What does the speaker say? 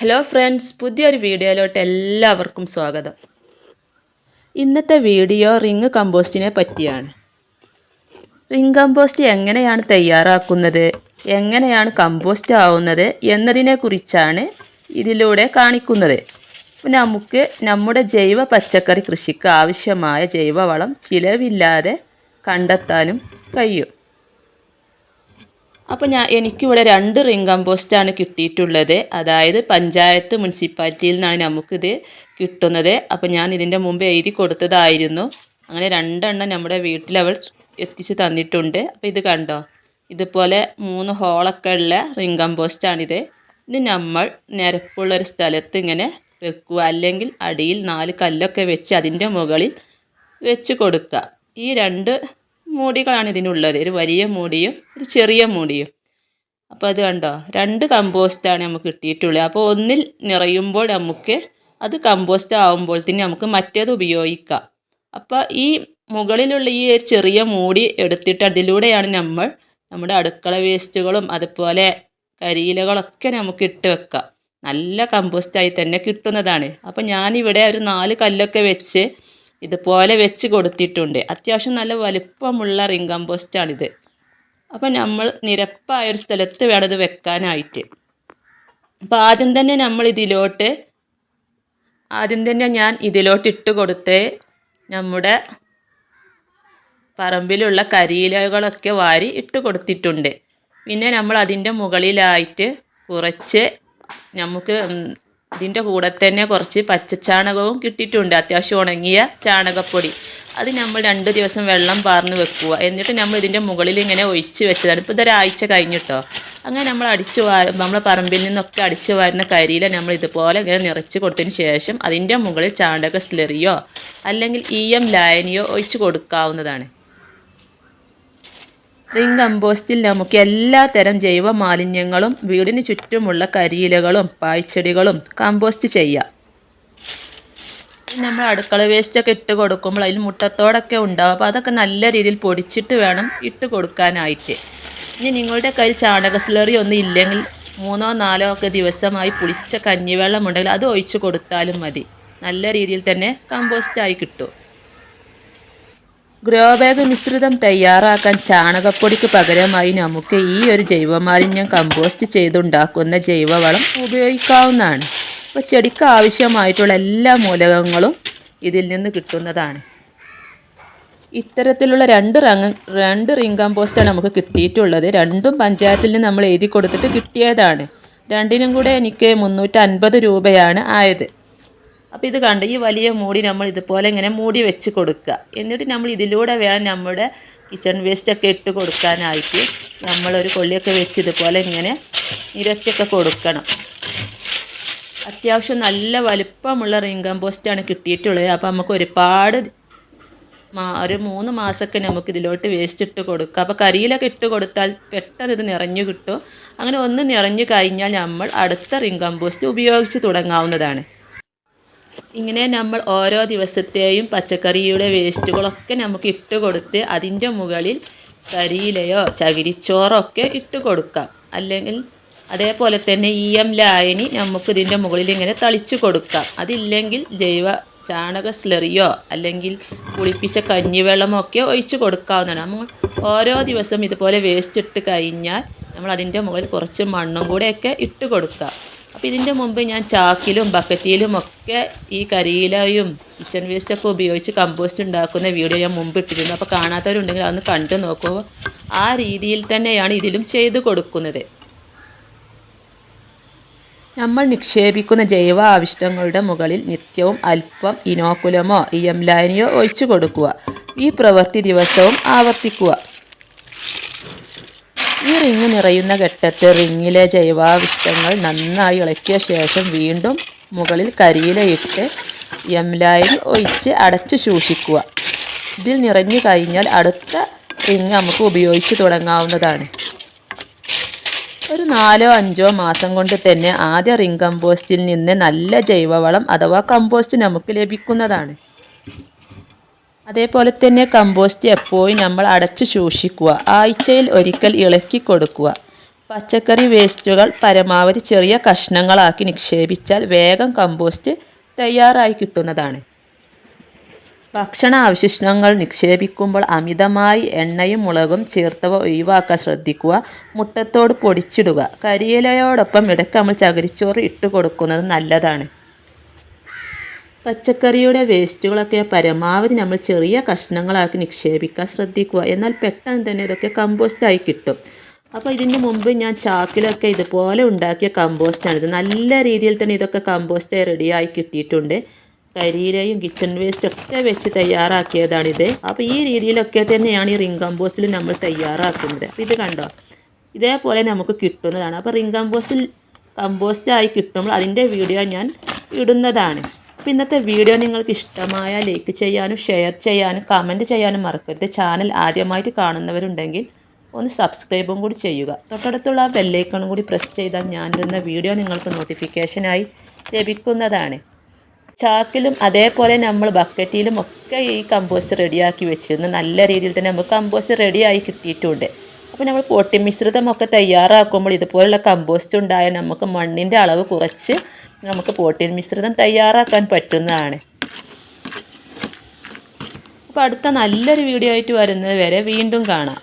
Hello friends പുതിയൊരു വീഡിയോയിലോട്ട് എല്ലാവർക്കും സ്വാഗതം. ഇന്നത്തെ വീഡിയോ റിങ് കമ്പോസ്റ്റിനെ പറ്റിയാണ്. റിങ് കമ്പോസ്റ്റ് എങ്ങനെയാണ് തയ്യാറാക്കുന്നത് എങ്ങനെയാണ് കമ്പോസ്റ്റ് ആവുന്നത് എന്നതിനെക്കുറിച്ചാണ് ഇതിലൂടെ കാണിക്കുന്നത്. നമുക്ക് നമ്മുടെ ജൈവ പച്ചക്കറി കൃഷിക്ക് ആവശ്യമായ ജൈവവളം ചിലവില്ലാതെ കണ്ടെത്താനും കഴിയും. അപ്പോൾ ഞാൻ എനിക്കിവിടെ രണ്ട് റിംഗ് കമ്പോസ്റ്റാണ് കിട്ടിയിട്ടുള്ളത്. അതായത് പഞ്ചായത്ത് മുനിസിപ്പാലിറ്റിയിൽ നിന്നാണ് നമുക്കിത് കിട്ടുന്നത്. അപ്പോൾ ഞാൻ ഇതിന്റെ മുമ്പ് എഴുതി കൊടുത്തതായിരുന്നു. അങ്ങനെ രണ്ടെണ്ണം നമ്മുടെ വീട്ടിൽ അവൾ എത്തിച്ച് തന്നിട്ടുണ്ട്. അപ്പോൾ ഇത് കണ്ടോ? ഇതുപോലെ മൂന്ന് ഹോളൊക്കെ ഉള്ള റിംഗ് കമ്പോസ്റ്റാണിത് ഇത് നമ്മൾ നിരപ്പുള്ളൊരു സ്ഥലത്ത് ഇങ്ങനെ വെക്കുക. അല്ലെങ്കിൽ അടിയിൽ നാല് കല്ലൊക്കെ വെച്ച് അതിന്റെ മുകളിൽ വെച്ച് കൊടുക്കുക. ഈ രണ്ട് മൂടികളാണ് ഇതിനുള്ളത്. ഒരു വലിയ മൂടിയും ഒരു ചെറിയ മൂടിയും. അപ്പോൾ അത് കണ്ടോ? രണ്ട് കമ്പോസ്റ്റാണ് നമുക്ക് കിട്ടിയിട്ടുള്ളത്. അപ്പോൾ ഒന്നിൽ നിറയുമ്പോൾ നമുക്ക് അത് കമ്പോസ്റ്റ് ആവുമ്പോൾ തന്നെ നമുക്ക് മറ്റേത് ഉപയോഗിക്കാം. അപ്പോൾ ഈ മുകളിലുള്ള ഈ ചെറിയ മൂടി എടുത്തിട്ട് അതിലൂടെയാണ് നമ്മൾ നമ്മുടെ അടുക്കള വേസ്റ്റുകളും അതുപോലെ കരിയിലകളൊക്കെ നമുക്ക് ഇട്ട് വെക്കാം നല്ല കമ്പോസ്റ്റായി തന്നെ കിട്ടുന്നതാണ്. അപ്പോൾ ഞാനിവിടെ ഒരു നാല് കല്ലൊക്കെ വെച്ച് ഇതുപോലെ വെച്ച് കൊടുത്തിട്ടുണ്ട്. അത്യാവശ്യം നല്ല വലിപ്പമുള്ള റിംഗ് കമ്പോസ്റ്റാണിത് അപ്പോൾ നമ്മൾ നിരപ്പായൊരു സ്ഥലത്ത് വേണം ഇത് വെക്കാനായിട്ട്. അപ്പോൾ ആദ്യം തന്നെ നമ്മൾ ഇതിലോട്ട് ആദ്യം തന്നെ ഞാൻ ഇതിലോട്ട് ഇട്ട് കൊടുത്ത് നമ്മുടെ പറമ്പിലുള്ള കരിയിലകളൊക്കെ വാരി ഇട്ട് കൊടുത്തിട്ടുണ്ട്. പിന്നെ നമ്മൾ അതിന്റെ മുകളിലായിട്ട് കുറച്ച് നമുക്ക് ഇതിന്റെ കൂടെ തന്നെ കുറച്ച് പച്ചച്ചാണകവും കിട്ടിയിട്ടുണ്ട്. അത്യാവശ്യം ഉണങ്ങിയ ചാണകപ്പൊടി. അത് നമ്മൾ രണ്ട് ദിവസം വെള്ളം പാർന്ന് വെക്കുക. എന്നിട്ട് നമ്മൾ ഇതിന്റെ മുകളിൽ ഇങ്ങനെ ഒഴിച്ച് വെച്ചതാണ്. ഇപ്പോൾ ഇതൊരാഴ്ച കഴിഞ്ഞിട്ടോ അങ്ങനെ നമ്മൾ അടിച്ചു വാ നമ്മളെ പറമ്പിൽ നിന്നൊക്കെ അടിച്ചു വാരുന്ന കരിയില നമ്മൾ ഇതുപോലെ ഇങ്ങനെ നിറച്ച് കൊടുത്തതിന് ശേഷം അതിന്റെ മുകളിൽ ചാണക സ്ലറിയോ അല്ലെങ്കിൽ ഇ എം ലായനിയോ ഒഴിച്ച് കൊടുക്കാവുന്നതാണ്. റിംഗ് കമ്പോസ്റ്റിൽ നമുക്ക് തരം ജൈവ മാലിന്യങ്ങളും വീടിന് ചുറ്റുമുള്ള കരിയിലകളും പായ്ച്ചെടികളും കമ്പോസ്റ്റ് ചെയ്യാം. നമ്മൾ അടുക്കള വേസ്റ്റ് ഒക്കെ ഇട്ട് കൊടുക്കുമ്പോൾ അതിൽ മുട്ടത്തോടൊക്കെ ഉണ്ടാവും. അപ്പോൾ അതൊക്കെ നല്ല രീതിയിൽ പൊടിച്ചിട്ട് വേണം ഇട്ട് കൊടുക്കാനായിട്ട്. ഇനി നിങ്ങളുടെ കയ്യിൽ ചാണക സ്ലറി ഒന്നും ഇല്ലെങ്കിൽ മൂന്നോ നാലോ ഒക്കെ ദിവസമായി പുളിച്ച കഞ്ഞിവെള്ളം ഉണ്ടെങ്കിൽ അത് ഒഴിച്ച് കൊടുത്താലും മതി. നല്ല രീതിയിൽ തന്നെ കമ്പോസ്റ്റായി കിട്ടും. ഗ്രോ ബാഗ് മിശ്രിതം തയ്യാറാക്കാൻ ചാണകപ്പൊടിക്ക് പകരമായി നമുക്ക് ഈ ഒരു ജൈവമാലിന്യം കമ്പോസ്റ്റ് ചെയ്തുണ്ടാക്കുന്ന ജൈവവളം ഉപയോഗിക്കാവുന്നതാണ്. അപ്പോൾ ചെടിക്ക് ആവശ്യമായിട്ടുള്ള എല്ലാ മൂലകങ്ങളും ഇതിൽ നിന്ന് കിട്ടുന്നതാണ്. ഇത്തരത്തിലുള്ള രണ്ട് റങ് രണ്ട് റിംഗ് കമ്പോസ്റ്റാണ് നമുക്ക് കിട്ടിയിട്ടുള്ളത്. രണ്ടും പഞ്ചായത്തിൽ നിന്ന് നമ്മൾ എഴുതി കൊടുത്തിട്ട് കിട്ടിയതാണ്. രണ്ടിനും കൂടെ എനിക്ക് മുന്നൂറ്റൻപത് രൂപയാണ് ആയത്. അപ്പോൾ ഇത് കണ്ട് ഈ വലിയ മൂടി നമ്മൾ ഇതുപോലെ ഇങ്ങനെ മൂടി വെച്ച് കൊടുക്കുക. എന്നിട്ട് നമ്മൾ ഇതിലൂടെ വേണം നമ്മുടെ കിച്ചൺ വേസ്റ്റൊക്കെ ഇട്ട് കൊടുക്കാനായിട്ട് നമ്മളൊരു കൊള്ളിയൊക്കെ വെച്ച് ഇതുപോലെ ഇങ്ങനെ നിരത്തിയൊക്കെ കൊടുക്കണം. അത്യാവശ്യം നല്ല വലുപ്പമുള്ള റിംഗ് കമ്പോസ്റ്റാണ് കിട്ടിയിട്ടുള്ളത്. അപ്പോൾ നമുക്ക് ഒരുപാട് ഒരു മൂന്ന് മാസമൊക്കെ നമുക്ക് ഇതിലോട്ട് വേസ്റ്റ് ഇട്ട് കൊടുക്കുക. അപ്പോൾ കരിയിലൊക്കെ ഇട്ട് കൊടുത്താൽ പെട്ടെന്ന് ഇത് നിറഞ്ഞു കിട്ടും. അങ്ങനെ ഒന്ന് നിറഞ്ഞു കഴിഞ്ഞാൽ നമ്മൾ അടുത്ത റിംഗ് കമ്പോസ്റ്റ് ഉപയോഗിച്ച് തുടങ്ങാവുന്നതാണ്. ഇങ്ങനെ നമ്മൾ ഓരോ ദിവസത്തെയും പച്ചക്കറിയുടെ വേസ്റ്റുകളൊക്കെ നമുക്ക് ഇട്ട് കൊടുത്ത് അതിന്റെ മുകളിൽ കരിയിലയോ ചകിരിച്ചോറോ ഒക്കെ ഇട്ട് കൊടുക്കാം. അല്ലെങ്കിൽ അതേപോലെ തന്നെ ഇ എം ലായനി നമുക്ക് ഇതിന്റെ മുകളിൽ ഇങ്ങനെ തളിച്ചു കൊടുക്കാം. അതില്ലെങ്കിൽ ജൈവ ചാണക സ്ലറിയോ അല്ലെങ്കിൽ കുളിപ്പിച്ച കഞ്ഞിവെള്ളമോ ഒക്കെ ഒഴിച്ച് കൊടുക്കാവുന്നതാണ്. നമ്മൾ ഓരോ ദിവസം ഇതുപോലെ വേസ്റ്റ് ഇട്ട് കഴിഞ്ഞാൽ നമ്മൾ അതിന്റെ മുകളിൽ കുറച്ച് മണ്ണും കൂടെയൊക്കെ ഇട്ട് കൊടുക്കുക അപ്പോൾ ഇതിന്റെ മുമ്പ് ഞാൻ ചാക്കിലും ബക്കറ്റിലും ഒക്കെ ഈ കരിയിലയും കിച്ചൺ വേസ്റ്റൊക്കെ ഉപയോഗിച്ച് കമ്പോസ്റ്റ് ഉണ്ടാക്കുന്ന വീഡിയോ ഞാൻ മുമ്പ് ഇട്ടിരുന്നു. അപ്പോൾ കാണാത്തവരുണ്ടെങ്കിൽ അതൊന്ന് കണ്ടു നോക്കൂ. ആ രീതിയിൽ തന്നെയാണ് ഇതിലും ചെയ്തു കൊടുക്കുന്നത്. നമ്മൾ നിക്ഷേപിക്കുന്ന ജൈവ ആവിഷ്ടങ്ങളുടെ മുകളിൽ നിത്യവും അല്പം ഇനോക്കുലമോ ഇയംലാനിയോ ഒഴിച്ചു കൊടുക്കുക. ഈ പ്രവൃത്തി ദിവസവും ആവർത്തിക്കുക. ഈ റിങ് നിറയുന്ന ഘട്ടത്തിൽ റിങ്ങിലെ ജൈവാവിഷ്ടങ്ങൾ നന്നായി ഇളക്കിയ ശേഷം വീണ്ടും മുകളിൽ കരിയിലയിട്ട് എംലായിൽ ഒഴിച്ച് അടച്ച് സൂക്ഷിക്കുക. ഇതിൽ നിറഞ്ഞു കഴിഞ്ഞാൽ അടുത്ത റിങ് നമുക്ക് ഉപയോഗിച്ച് തുടങ്ങാവുന്നതാണ്. ഒരു നാലോ അഞ്ചോ മാസം കൊണ്ട് തന്നെ ആദ്യ റിംഗ് കമ്പോസ്റ്റിൽ നിന്ന് നല്ല ജൈവവളം അഥവാ കമ്പോസ്റ്റ് നമുക്ക് ലഭിക്കുന്നതാണ്. അതേപോലെ തന്നെ കമ്പോസ്റ്റ് എപ്പോഴും നമ്മൾ അടച്ചു സൂക്ഷിക്കുക. ആഴ്ചയിൽ ഒരിക്കൽ ഇളക്കി കൊടുക്കുക. പച്ചക്കറി വേസ്റ്റുകൾ പരമാവധി ചെറിയ കഷ്ണങ്ങളാക്കി നിക്ഷേപിച്ചാൽ വേഗം കമ്പോസ്റ്റ് തയ്യാറായി കിട്ടുന്നതാണ്. ഭക്ഷണ അവശിഷ്ടങ്ങൾ നിക്ഷേപിക്കുമ്പോൾ അമിതമായി എണ്ണയും മുളകും ചേർത്തവ ഒഴിവാക്കാൻ ശ്രദ്ധിക്കുക. മുട്ടത്തോട് പൊടിച്ചിടുക. കരിയിലയോടൊപ്പം ഇടയ്ക്ക് നമ്മൾ ചകിരിച്ചോറ് ഇട്ട് കൊടുക്കുന്നത് നല്ലതാണ്. പച്ചക്കറിയുടെ വേസ്റ്റുകളൊക്കെ പരമാവധി നമ്മൾ ചെറിയ കഷ്ണങ്ങളാക്കി നിക്ഷേപിക്കാൻ ശ്രദ്ധിക്കുക. എന്നാൽ പെട്ടെന്ന് തന്നെ ഇതൊക്കെ കമ്പോസ്റ്റായി കിട്ടും. അപ്പോൾ ഇതിന് മുമ്പ് ഞാൻ ചാക്കിലൊക്കെ ഇതുപോലെ ഉണ്ടാക്കിയ കമ്പോസ്റ്റാണ്. ഇത് നല്ല രീതിയിൽ തന്നെ ഇതൊക്കെ കമ്പോസ്റ്റായി റെഡിയായി കിട്ടിയിട്ടുണ്ട്. കരിയിലയും കിച്ചൺ വേസ്റ്റ് ഒക്കെ വെച്ച് തയ്യാറാക്കിയതാണിത്. അപ്പോൾ ഈ രീതിയിലൊക്കെ തന്നെയാണ് ഈ റിംഗ് കമ്പോസ്റ്റിൽ നമ്മൾ തയ്യാറാക്കുന്നത്. അപ്പോൾ ഇത് കണ്ടോ? ഇതേപോലെ നമുക്ക് കിട്ടുന്നതാണ്. അപ്പോൾ റിംഗ് കമ്പോസ്റ്റിൽ കമ്പോസ്റ്റായി കിട്ടുമ്പോൾ അതിന്റെ വീഡിയോ ഞാൻ ഇടുന്നതാണ്. അപ്പോൾ ഇന്നത്തെ വീഡിയോ നിങ്ങൾക്ക് ഇഷ്ടമായ ലൈക്ക് ചെയ്യാനും ഷെയർ ചെയ്യാനും കമന്റ് ചെയ്യാനും മറക്കരുത്. ചാനൽ ആദ്യമായിട്ട് കാണുന്നവരുണ്ടെങ്കിൽ ഒന്ന് സബ്സ്ക്രൈബും കൂടി ചെയ്യുക. തൊട്ടടുത്തുള്ള ബെല്ലൈക്കണും കൂടി പ്രസ് ചെയ്താൽ ഞാനിടുന്ന വീഡിയോ നിങ്ങൾക്ക് നോട്ടിഫിക്കേഷനായി ലഭിക്കുന്നതാണ്. ചാക്കിലും അതേപോലെ നമ്മൾ ബക്കറ്റിലും ഒക്കെ ഈ കമ്പോസ്റ്റ് റെഡിയാക്കി വെച്ചിരുന്നു. നല്ല രീതിയിൽ തന്നെ നമുക്ക് കമ്പോസ്റ്റ് റെഡിയായി കിട്ടിയിട്ടുണ്ട്. അപ്പോൾ നമ്മൾ പൊട്ടി മിശ്രിതമൊക്കെ തയ്യാറാക്കുമ്പോൾ ഇതുപോലുള്ള കമ്പോസ്റ്റ് ഉണ്ടായാൽ നമുക്ക് മണ്ണിന്റെ അളവ് കുറച്ച് നമുക്ക് പോട്ടിൻ മിശ്രിതം തയ്യാറാക്കാൻ പറ്റുന്നതാണ്. അപ്പോൾ അടുത്ത നല്ലൊരു വീഡിയോ ആയിട്ട് വരുന്നത് വരെ വീണ്ടും കാണാം.